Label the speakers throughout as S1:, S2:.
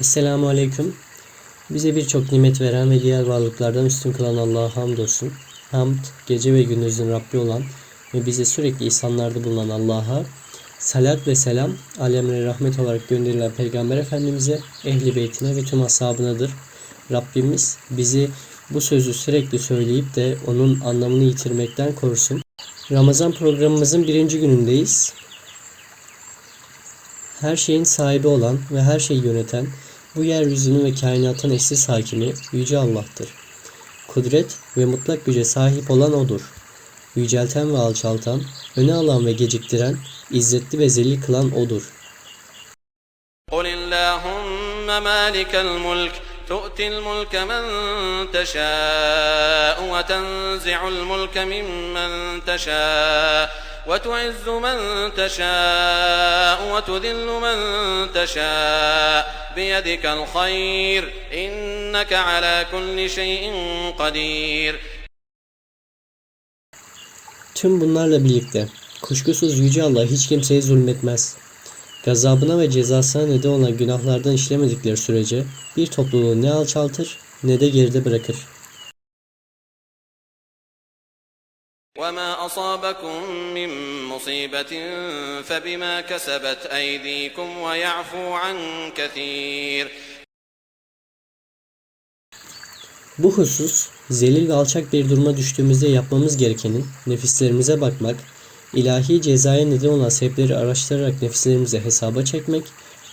S1: Esselamu Aleyküm. Bize birçok nimet veren ve diğer varlıklardan üstün kılan Allah'a hamdolsun. Hamd, gece ve gündüzün Rabbi olan ve bize sürekli ihsanlarda bulunan Allah'a, salat ve selam, alemlere rahmet olarak gönderilen Peygamber Efendimiz'e, ehli beytine ve tüm ashabınadır. Rabbimiz bizi bu sözü sürekli söyleyip de onun anlamını yitirmekten korusun. Ramazan programımızın birinci günündeyiz her şeyin sahibi olan ve her şeyi yöneten, bu yeryüzünün ve kainatın eşsiz hakimi Yüce Allah'tır. Kudret ve mutlak güce sahip olan O'dur. Yücelten ve alçaltan, öne alan ve geciktiren, izzetli ve zelil kılan O'dur.
S2: قل اللهم مالك الملك تؤتي الملك من تشاء وتنزع الملك ممن تشاء وتعز من تشاء وتذل من تشاء بيدك الخير إنك على كل شيء قدير
S1: Tüm bunlarla birlikte kuşkusuz Yüce Allah hiç kimseye zulmetmez. Gazabına ve cezasına neden olan günahlardan işlemedikleri sürece bir topluluğu ne alçaltır ne de geride bırakır.
S2: وما أصابكم من مصيبة فبما كسبت أيديكم ويعفو عن كثير
S1: Bu husus, zelil ve alçak bir duruma düştüğümüzde yapmamız gerekenin nefislerimize bakmak, ilahi cezaya neden olan sebepleri araştırarak nefislerimize hesaba çekmek,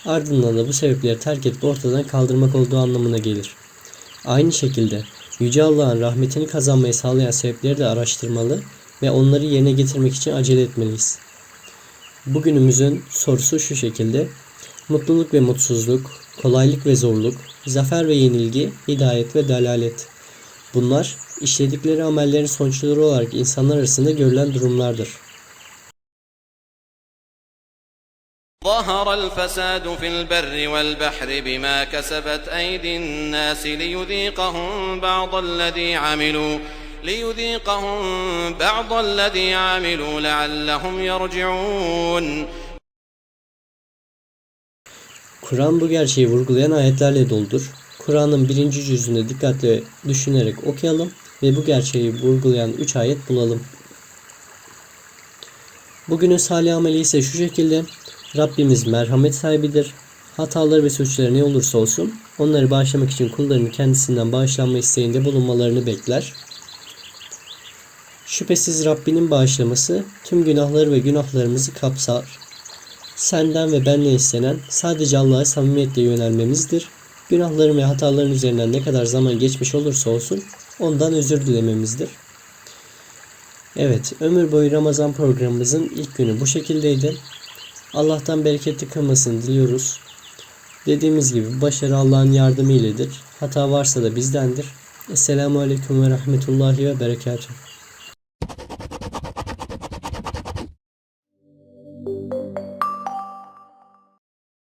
S1: ardından da bu sebepleri terk edip ortadan kaldırmak olduğu anlamına gelir. Aynı şekilde Yüce Allah'ın rahmetini kazanmayı sağlayan sebepleri de araştırmalı ve onları yerine getirmek için acele etmeliyiz. Bugünümüzün sorusu şu şekilde. Mutluluk ve mutsuzluk, kolaylık ve zorluk, zafer ve yenilgi, hidayet ve dalalet. Bunlar işledikleri amellerin sonuçları olarak insanlar arasında görülen durumlardır.
S2: ظهر الفساد في البر والبحر بما كسبت أيدي الناس ليذيقهم بعض الذي عملوا ليذيقهم بعض الذي عملوا لعلهم يرجعون
S1: Kur'an bu gerçeği vurgulayan ayetlerle doldur. Kur'an'ın birinci cüzünde dikkatle düşünerek okuyalım ve bu gerçeği vurgulayan 3 ayet bulalım. Bugünün salih ameli ise şu şekilde. Rabbimiz merhamet sahibidir. Hataları ve suçları ne olursa olsun onları bağışlamak için kullarını kendisinden bağışlanma isteğinde bulunmalarını bekler. Şüphesiz Rabbinin bağışlaması tüm günahları ve günahlarımızı kapsar. Senden ve benden istenen sadece Allah'a samimiyetle yönelmemizdir. Günahların ve hataların üzerinden ne kadar zaman geçmiş olursa olsun ondan özür dilememizdir. Evet, ömür boyu Ramazan programımızın ilk günü bu şekildeydi. Allah'tan bereketli kılmasını diliyoruz. Dediğimiz gibi başarı Allah'ın yardımı iledir. Hata varsa da bizdendir. Esselamu Aleyküm ve Rahmetullahi ve Berekatuhu.